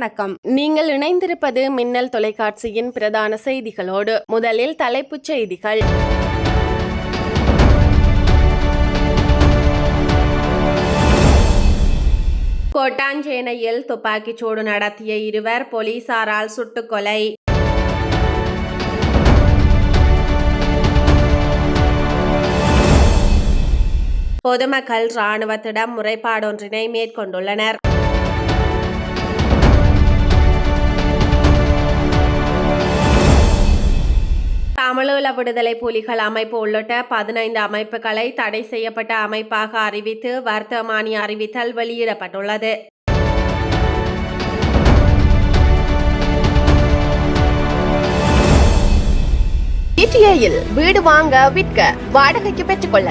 வணக்கம். நீங்கள் இணைந்திருப்பது மின்னல் தொலைக்காட்சியின் பிரதான செய்திகளோடு முதலில் தலைப்புச் செய்திகள். கோட்டாஞ்சேனையில் துப்பாக்கிச் சூடு நடத்திய இருவர் போலீசாரால் சுட்டுக் கொலை. பொதுமக்கள் இராணுவத்திடம் முறைப்பாடொன்றினை மேற்கொண்டுள்ளனர். தமிழீழ விடுதலை புலிகள் அமைப்பு உள்ளிட்ட பதினைந்து அமைப்புகளை தடை செய்யப்பட்ட அமைப்பாக அறிவித்து வர்த்தமானி அறிவித்தல் வெளியிடப்பட்டுள்ளது. வீடு வாங்க விற்க வாடகைக்கு பெற்றுக்கொள்ள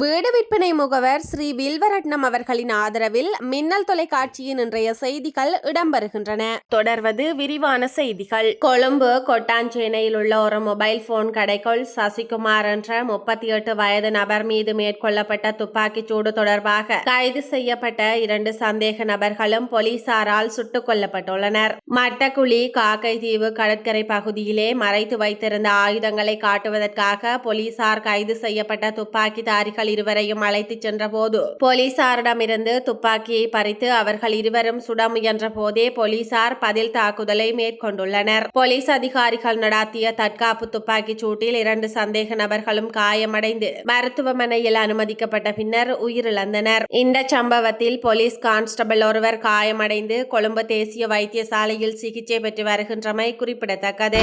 வீடு விற்பனை முகவர் ஸ்ரீ வில்வரட்னம் அவர்களின் ஆதரவில் மின்னல் தொலைக்காட்சியின் இன்றைய செய்திகள் இடம்பெறுகின்றன. தொடர்வது விரிவான செய்திகள். கொழும்பு கொட்டாஞ்சேனையில் உள்ள ஒரு மொபைல் போன் கடைக்குள் சசிகுமார் என்ற முப்பத்தி எட்டு வயது நபர் மீது மேற்கொள்ளப்பட்ட துப்பாக்கிச் சூடு தொடர்பாக கைது செய்யப்பட்ட இரண்டு சந்தேக நபர்களும் போலீசாரால் சுட்டுக் கொல்லப்பட்டுள்ளனர். மட்டக்குழி காக்கைதீவு கடற்கரை பகுதியிலே மறைத்து வைத்திருந்த ஆயுதங்களை காட்டுவதற்காக போலீசார் கைது செய்யப்பட்ட துப்பாக்கிதாரிகள் இருவரையும் அழைத்துச் சென்றபோது போலீசாரிடமிருந்து துப்பாக்கியை பறித்து அவர்கள் இருவரும் சுட முயன்ற போதே போலீசார் பதில் தாக்குதலை மேற்கொண்டுள்ளனர். போலீஸ் அதிகாரிகள் நடாத்திய தற்காப்பு துப்பாக்கிச் சூட்டில் இரண்டு சந்தேக நபர்களும் காயமடைந்து மருத்துவமனையில் அனுமதிக்கப்பட்ட பின்னர் உயிரிழந்தனர். இந்த சம்பவத்தில் போலீஸ் கான்ஸ்டபிள் ஒருவர் காயமடைந்து கொழும்பு தேசிய வைத்தியசாலையில் சிகிச்சை பெற்று வருகின்றமை குறிப்பிடத்தக்கது.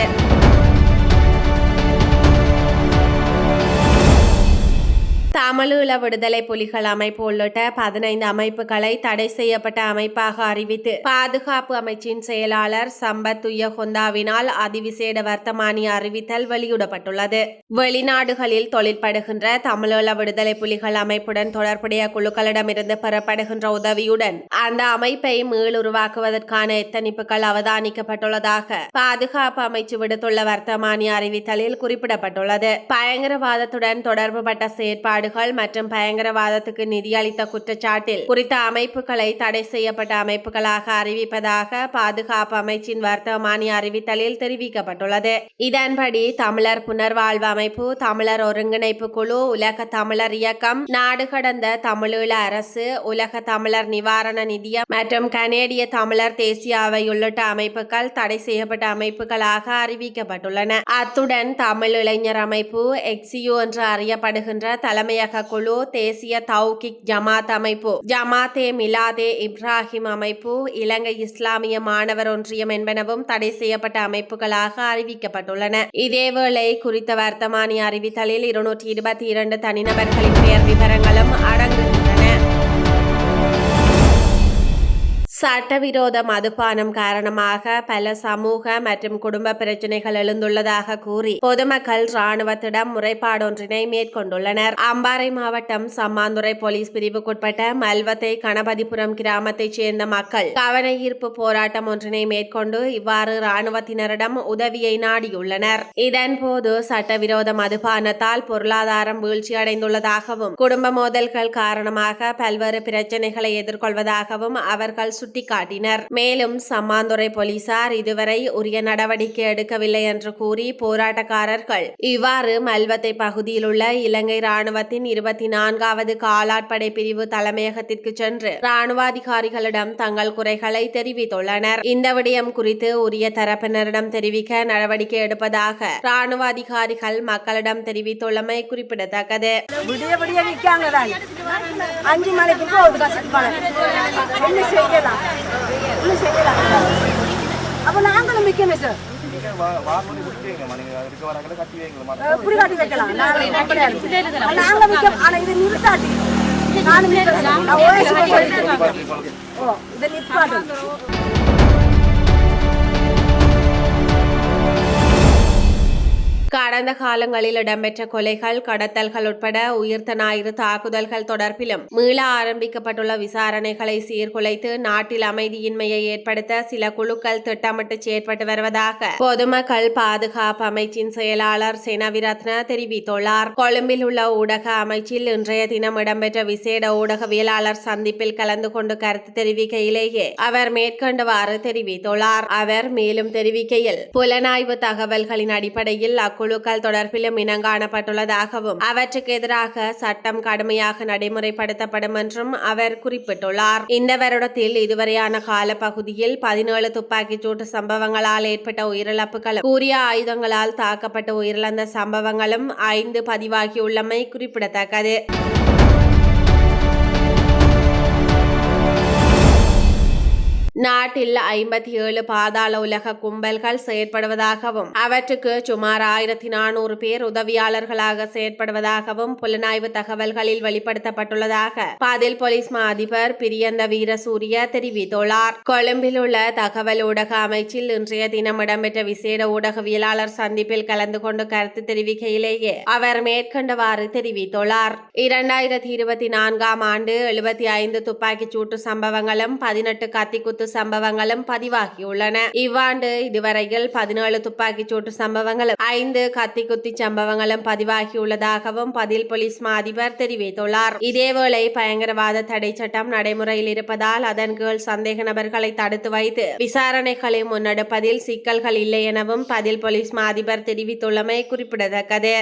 தமிழீழ விடுதலை புலிகள் அமைப்பு உள்ளிட்ட பதினைந்து அமைப்புகளை தடை செய்யப்பட்ட அமைப்பாக அறிவித்து பாதுகாப்பு அமைச்சின் செயலாளர் சம்பத் துய்யகொந்தாவினால் அதிவிசேட வர்த்தமானி அறிவித்தல் வெளியிடப்பட்டுள்ளது. வெளிநாடுகளில் தொழிற்படுகின்ற தமிழீழ விடுதலை புலிகள் அமைப்புடன் தொடர்புடைய குழுக்களிடமிருந்து பெறப்படுகின்ற உதவியுடன் அந்த அமைப்பை மீளுருவாக்குவதற்கான எத்தனிப்புகள் அவதானிக்கப்பட்டுள்ளதாக பாதுகாப்பு அமைச்சு விடுத்துள்ள வர்த்தமானி அறிவித்தலில் குறிப்பிடப்பட்டுள்ளது. பயங்கரவாதத்துடன் தொடர்புபட்ட செயற்பாடுகள் மற்றும் பயங்கரவாதத்துக்கு நிதியளித்த குற்றச்சாட்டில் குறித்த அமைப்புகளை தடை செய்யப்பட்ட அமைப்புகளாக அறிவிப்பதாக பாதுகாப்பு அமைச்சின் வர்த்தமானி அறிவித்தலில் தெரிவிக்கப்பட்டுள்ளது. இதன்படி தமிழர் புனர்வாழ்வு அமைப்பு தமிழர் ஒருங்கிணைப்பு குழு உலக தமிழர் இயக்கம் நாடு கடந்த தமிழீழ அரசு உலக தமிழர் நிவாரண நிதியம் மற்றும் கனேடிய தமிழர் தேசிய அவை உள்ளிட்ட அமைப்புகள் தடை செய்யப்பட்ட அமைப்புகளாக அறிவிக்கப்பட்டுள்ளன. அத்துடன் தமிழ் இளைஞர் அமைப்பு எக்ஸியு என்று அறியப்படுகின்ற தலைமையக குழு தேசிய தௌகிக் ஜமாத் அமைப்பு ஜமாத்தே மிலாதே இப்ராஹிம் அமைப்பு இலங்கை இஸ்லாமிய மாணவர் ஒன்றியம் என்பனவும் தடை செய்யப்பட்ட அமைப்புகளாக அறிவிக்கப்பட்டுள்ளன இதேவேளை குறித்த வர்த்தமானி அறிவித்தலில் இருநூற்றி இருபத்தி இரண்டு தனிநபர்களின் பெயர் விவரங்களும் அடங்கும் சட்டவிரோத மதுபானம் காரணமாக பல சமூக மற்றும் குடும்ப பிரச்சனைகள் எழுந்துள்ளதாக கூறி பொதுமக்கள் ராணுவத்திடம் முறைப்பாடொன்றினை மேற்கொண்டுள்ளனர். அம்பாறை மாவட்டம் சம்மாந்துறை போலீஸ் பிரிவுக்குட்பட்ட மல்வத்தை கணபதிபுரம் கிராமத்தைச் சேர்ந்த மக்கள் கவன ஈர்ப்பு போராட்டம் ஒன்றினை மேற்கொண்டு இவ்வாறு ராணுவத்தினரிடம் உதவியை நாடியுள்ளனர். இதன்போது சட்டவிரோத மதுபானத்தால் பொருளாதாரம் வீழ்ச்சியடைந்துள்ளதாகவும் குடும்ப மோதல்கள் காரணமாக பல்வேறு பிரச்சனைகளை எதிர்கொள்வதாகவும் அவர்கள் சுட்டிக்காட்டினர் மேலும் சம்மாந்துறை போலீசார் இதுவரை உரிய நடவடிக்கை எடுக்கவில்லை என்று கூறி போராட்டக்காரர்கள் இவ்வாறு மல்வத்தை பகுதியில் உள்ள இலங்கை ராணுவத்தின் இருபத்தி நான்காவது காலாட்படை பிரிவு தலைமையகத்திற்கு சென்று ராணுவ அதிகாரிகளிடம் தங்கள் குறைகளை தெரிவித்துள்ளனர். இந்த விடயம் குறித்து உரிய தரப்பினரிடம் தெரிவிக்க நடவடிக்கை எடுப்பதாக ராணுவ அதிகாரிகள் மக்களிடம் தெரிவித்துள்ளமை குறிப்பிடத்தக்கது. அஞ்சு மணிக்கு போகுது கசக்கு மழை அப்போ நாங்களும் சார் எப்படி காட்டி வைக்கலாம் இது நிறுத்தாட்டி நானும் இதை கடந்த காலங்களில் இடம்பெற்ற கொலைகள் கடத்தல்கள் உட்பட உயிர்த்த ஞாயிறு தாக்குதல்கள் தொடர்பிலும் மீள ஆரம்பிக்கப்பட்டுள்ள விசாரணைகளை சீர்குலைத்து நாட்டில் அமைதியின்மையை ஏற்படுத்த சில குழுக்கள் திட்டமிட்டு செயற்பட்டு வருவதாக பொதுமக்கள் பாதுகாப்பு அமைச்சின் செயலாளர் செனவிரத்ன தெரிவித்துள்ளார். கொழும்பில் உள்ள ஊடக அமைச்சில் இன்றைய தினம் இடம்பெற்ற விசேட ஊடகவியலாளர் சந்திப்பில் கலந்து கொண்டு கருத்து தெரிவிக்கையிலேயே அவர் மேற்கண்டவாறு தெரிவித்துள்ளார். அவர் மேலும் தெரிவிக்கையில் புலனாய்வு தகவல்களின் அடிப்படையில் குழுக்கள் தொடர்பிலும் இனங்காணப்பட்டுள்ளதாகவும் அவற்றுக்கு எதிராக சட்டம் கடுமையாக நடைமுறைப்படுத்தப்படும் என்றும் அவர் குறிப்பிட்டுள்ளார். இந்த வருடத்தில் இதுவரையான காலப்பகுதியில் பதினேழு துப்பாக்கிச் சூட்டு சம்பவங்களால் ஏற்பட்ட உயிரிழப்புகளும் கூறிய ஆயுதங்களால் தாக்கப்பட்டு உயிரிழந்த சம்பவங்களும் ஐந்து பதிவாகியுள்ளமை குறிப்பிடத்தக்கது. நாட்டில் ஐம்பத்தி ஏழு பாதாள உலக கும்பல்கள் செயற்படுவதாகவும் அவற்றுக்கு சுமார் ஆயிரத்தி நானூறு பேர் உதவியாளர்களாக செயற்படுவதாகவும் புலனாய்வு தகவல்களில் வெளிப்படுத்தப்பட்டுள்ளதாக பதில் போலீஸ் மா அதிபர் பிரியந்த வீரசூரிய தெரிவித்துள்ளார் கொழும்பில் உள்ள தகவல் ஊடக அமைச்சில் இன்றைய தினம் இடம்பெற்ற விசேட ஊடகவியலாளர் சந்திப்பில் கலந்து கொண்டு கருத்து தெரிவிக்கையிலேயே அவர் மேற்கண்டவாறு தெரிவித்துள்ளார் இரண்டாயிரத்தி இருபத்தி நான்காம் ஆண்டு எழுபத்தி ஐந்து துப்பாக்கிச் சூட்டு சம்பவங்களும் பதினெட்டு கத்திக்குத்து சம்பவம் சம்பவங்களும் பதிவாகியுள்ளன இவ்வாண்டு இதுவரையில் பதினேழு துப்பாக்கிச் சூட்டு சம்பவங்களும் ஐந்து கத்திக்குத்தி சம்பவங்களும் பதிவாகியுள்ளதாகவும் பதில் போலீஸ் மாதிபர் தெரிவித்துள்ளார் இதேவேளை பயங்கரவாத தடை சட்டம் நடைமுறையில் இருப்பதால் அதன் கீழ் சந்தேக நபர்களை தடுத்து வைத்து விசாரணைகளை முன்னெடுப்பதில் சிக்கல்கள் இல்லை எனவும் பதில் போலீஸ் மாதிபர் தெரிவித்துள்ளமை குறிப்பிடத்தக்கது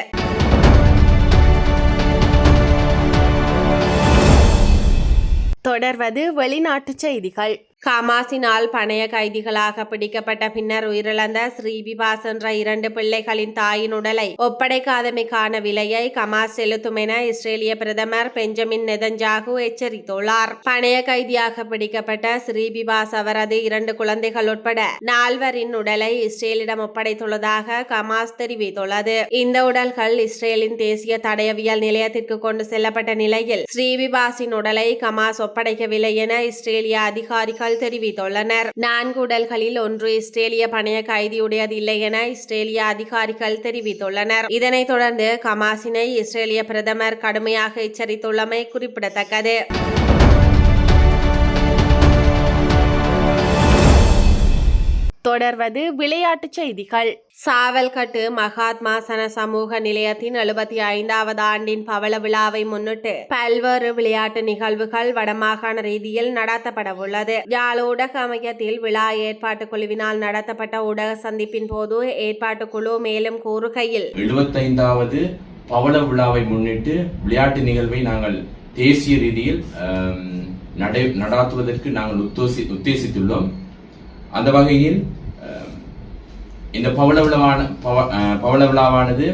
தொடர்வது வெளிநாட்டுச் செய்திகள் ஹமாஸினால் பணைய கைதிகளாக பிடிக்கப்பட்ட பின்னர் உயிரிழந்த ஸ்ரீபிபாஸ் என்ற இரண்டு பிள்ளைகளின் தாயின் உடலை ஒப்படைக்காதமைக்கான விலையை ஹமாஸ் செலுத்தும் என இஸ்ரேலிய பிரதமர் பெஞ்சமின் நெதன்ஜாகு எச்சரித்துள்ளார். பணைய கைதியாக பிடிக்கப்பட்ட ஸ்ரீபிபாஸ் அவரது இரண்டு குழந்தைகள் உட்பட நால்வரின் உடலை இஸ்ரேலிடம் ஒப்படைத்துள்ளதாக ஹமாஸ் தெரிவித்துள்ளது. இந்த உடல்கள் இஸ்ரேலின் தேசிய தடயவியல் நிலையத்திற்கு கொண்டு செல்லப்பட்ட நிலையில் ஸ்ரீபிபாஸின் உடலை ஹமாஸ் ஒப்படைக்கவில்லை என இஸ்ரேலிய அதிகாரிகள் தெரிவித்துள்ளனர். நான்கு உடல்களில் ஒன்று இஸ்ரேலிய பணைய கைதியுடையது இல்லை என இஸ்ரேலிய அதிகாரிகள் தெரிவித்துள்ளனர். இதனைத் தொடர்ந்து கமாசினை இஸ்ரேலிய பிரதமர் கடுமையாக எச்சரித்துள்ளமை குறிப்பிடத்தக்கது. தொடர்வது விளையாட்டுச் செய்திகள். சாவல்கட்டு மகாத்மா சன சமூக நிலையத்தின் எழுபத்தி ஐந்தாவது ஆண்டின் பவள விழாவை முன்னிட்டு பல்வேறு விளையாட்டு நிகழ்வுகள் வடமாகாண ரீதியில் நடத்தப்பட உள்ளது. யாழ் ஊடக அமையத்தில் விழா ஏற்பாட்டு குழுவினால் நடத்தப்பட்ட ஊடக சந்திப்பின் போது ஏற்பாட்டு குழு மேலும் கூறுகையில் எழுபத்தைந்தாவது பவள விழாவை முன்னிட்டு விளையாட்டு நிகழ்வை நாங்கள் தேசிய ரீதியில் நடை நடாத்துவதற்கு நாங்கள் உத்தோசி உத்தேசித்துள்ளோம். அந்த வகையில் இந்த பவள விழாவான பவ- பவளவிழாவானது பவள விழாவானது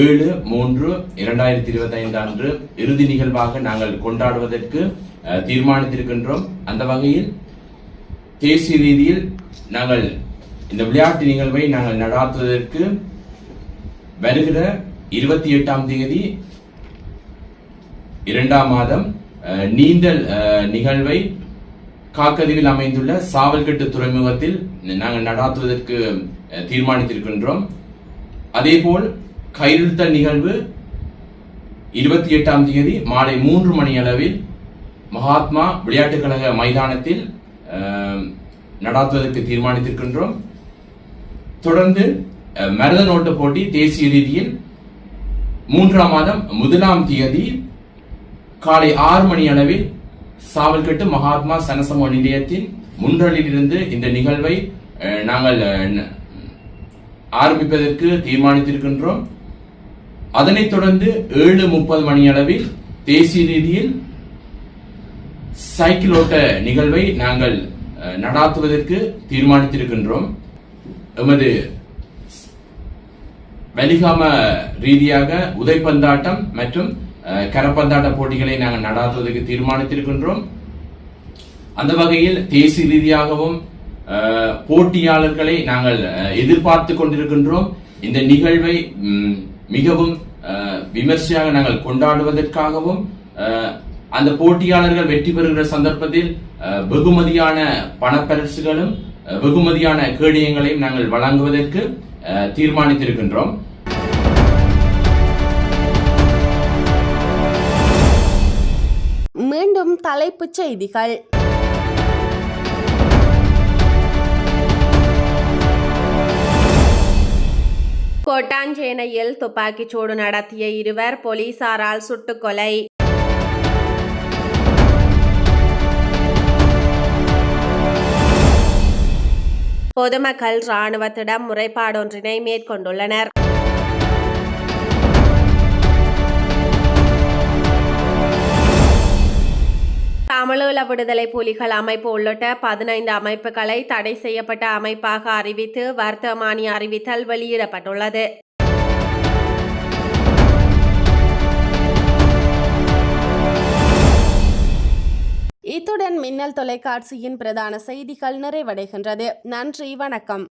ஏழு மூன்று இரண்டாயிரத்தி இருபத்தி ஐந்து அன்று இறுதி நிகழ்வாக நாங்கள் கொண்டாடுவதற்கு தீர்மானித்திருக்கின்றோம். அந்த வகையில் தேசிய ரீதியில் நாங்கள் இந்த விளையாட்டு நிகழ்வை நாங்கள் நடாத்துவதற்கு வருகிற இருபத்தி எட்டாம் தேதி இரண்டாம் மாதம் நீந்தல் நிகழ்வை காக்கதிவில் அமைந்துள்ள சாவல்கட்டு துறைமுகத்தில் நாங்கள் நடாத்துவதற்கு தீர்மானித்திருக்கின்றோம். அதேபோல் கையெழுத்த நிகழ்வு இருபத்தி எட்டாம் தேதி மாலை மூன்று மணி அளவில் மகாத்மா விளையாட்டுக் கழக மைதானத்தில் நடாத்துவதற்கு தீர்மானித்திருக்கின்றோம். தொடர்ந்து மரத மரதன் போட்டி தேசிய ரீதியில் மூன்றாம் மாதம் முதலாம் தேதி காலை ஆறு மணி அளவில் சாவல்கட்டு மகாத்மா சனசமோ நிலையத்தின் முன்றலிலிருந்து இந்த நிகழ்வை நாங்கள் ஆரம்பிப்பதற்கு தீர்மானித்திருக்கின்றோம். அதனைத் தொடர்ந்து ஏழு முப்பது மணியளவில் தேசிய ரீதியில் சைக்கிள் ஓட்ட நிகழ்வை நாங்கள் நடாத்துவதற்கு தீர்மானித்திருக்கின்றோம். எமது வலிகாம ரீதியாக உதைப்பந்தாட்டம் மற்றும் கரப்பந்தாட்ட போட்டிகளை நாங்கள் நடாத்துவதற்கு தீர்மானித்திருக்கின்றோம். அந்த வகையில் தேசிய ரீதியாகவும் போட்டியாளர்களை நாங்கள் எதிர்பார்த்து கொண்டிருக்கின்றோம். இந்த நிகழ்வை மிகவும் விமர்சையாக நாங்கள் கொண்டாடுவதற்காகவும் அந்த போட்டியாளர்கள் வெற்றி பெறுகிற சந்தர்ப்பத்தில் வெகுமதியான பணப்பரிசுகளும் வெகுமதியான கேடயங்களையும் நாங்கள் வழங்குவதற்கு தீர்மானித்திருக்கின்றோம். மீண்டும் தலைப்புச் செய்திகள். கோட்டாஞ்சேனையில் துப்பாக்கிச்சூடு நடத்திய இருவர் போலீசாரால் சுட்டுக்கொலை பொதுமக்கள் இராணுவத்திடம் முறைப்பாடொன்றினை மேற்கொண்டுள்ளனர். தமிழீழ விடுதலை புலிகள் அமைப்பு உள்ளிட்ட பதினைந்து அமைப்புகளை தடை செய்யப்பட்ட அமைப்பாக அறிவித்து வர்த்தமானி அறிவித்தல் வெளியிடப்பட்டுள்ளது. இத்துடன் மின்னல் தொலைக்காட்சியின் பிரதான செய்திகள் நிறைவடைகின்றது. நன்றி வணக்கம்.